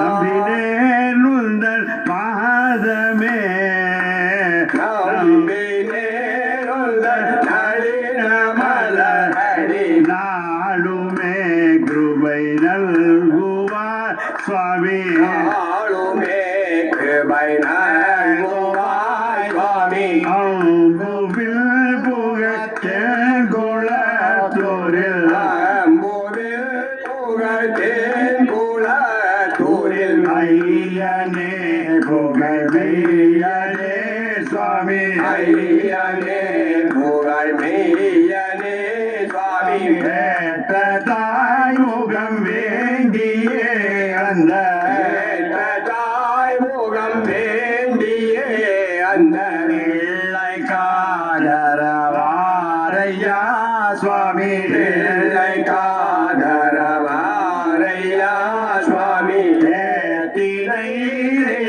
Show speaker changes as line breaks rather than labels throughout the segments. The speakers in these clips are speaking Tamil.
நம்பினேன் உந்தன் பாதமே. நாளுமே கிருபை நல்குவார் சுவாமி. அம்புவில் ஐயனே புகை மெய்யனே சுவாமி.
ஐயனே புகழ் மெய்யனே சுவாமி.
தாய் முகம் வேண்டியே அந்த
தாய் முகம் வேண்டியே அந்த
பிள்ளை காதரவாரையா சுவாமி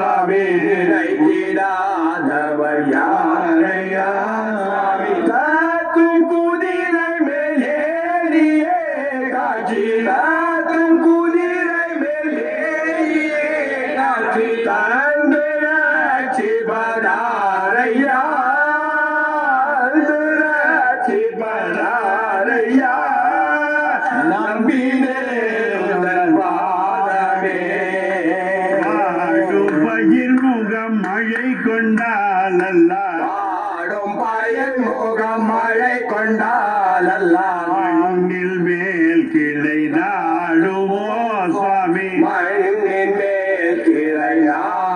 சுவாமி நினைத்திடாதவர் யாரையா? முகம் மழை கொண்டால் அல்லா
பாடும் பயன் முகம் மழை கொண்டால் அல்லாமல்
மண்ணில் மேல் கிளை நாடுமோ சுவாமி.
மண்ணின் மேல் கிளையாடுமோ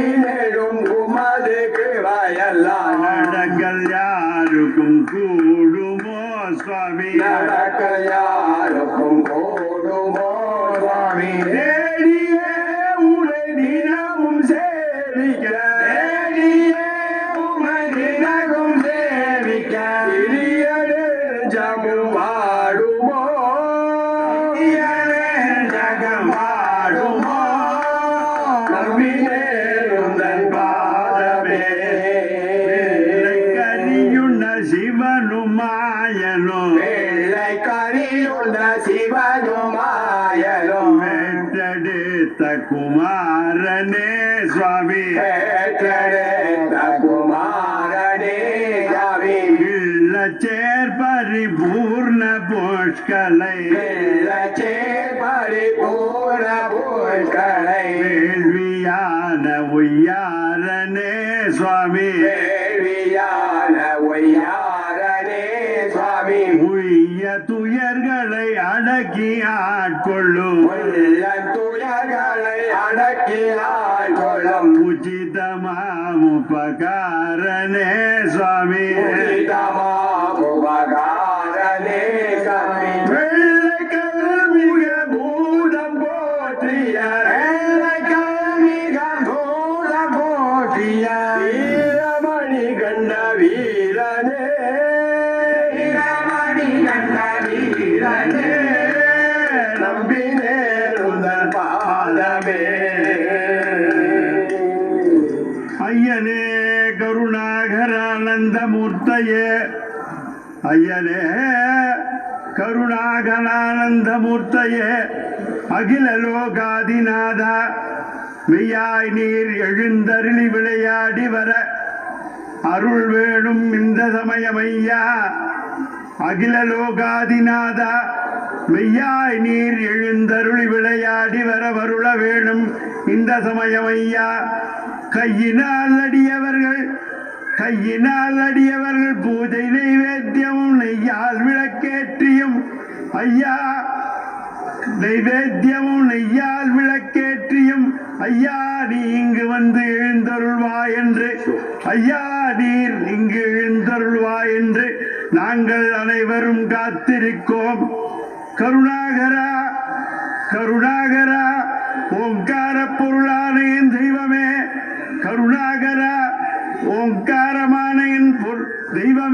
பதினேழும் உமது
கிருபையெல்லாம்
நடங்கள் யாருக்கும் கூடுமோ சுவாமி?
நடக்க யாருக்கும் கூடுமோ சுவாமி?
மாயனும்
வெள்ளை கரியுள்ள சிவனுமாயலும்
பெற்றெடுத்த குமாரனே சுவாமி.
பெற்றெடுத்த குமாரனே சாமி
இல்லச்சேர் பரிபூர்ண புஷ்கலை.
வெள்ளச்சே பரிபூர்ண பூக்களை
வேள்வியான உய்யாரனே சுவாமி.
வேள்வியான சுவாமி
உய்ய துயர்களை அடக்கி ஆட்கொள்ளும்.
துயர்களை அடக்கியால் கொள்ளும்
உச்சிதமாம் உபகாரனே சுவாமி.
உபகாரனே சாமி வெள்ளைக்கல் மிக பூதம் போற்றிய
கருணாகரானந்தமூர்த்தையே. ஐயனே கருணாகரானந்தமூர்த்தையே. அகில லோகாதிநாதா மெய்யாய் நீர் எழுந்தருளி விளையாடி வர. அருள் வேணும் இந்த சமயமையா. அகில லோகாதிநாதா மெய்யாய் நீர் எழுந்தருளி விளையாடி வர வருள வேணும் இந்த சமயமையா. கையினால் அடியவர்கள் கையினால் அடியவர்கள் பூஜை நைவேத்தியமும் நெய்யால் விளக்கேற்றியும். ஐயா நைவேத்தியமும் நெய்யால் விளக்கேற்றியும். ஐயா நீ இங்கு வந்து எழுந்தருள்வா என்று. ஐயா நீர் இங்கு எழுந்தருள்வா என்று நாங்கள் அனைவரும் காத்திருக்கோம். கருணாகரா கருணாகரா ஓங்கார பொருளான தெய்வமே. கருணாகரா ஓங்காரமான என் பொருள் தெய்வம்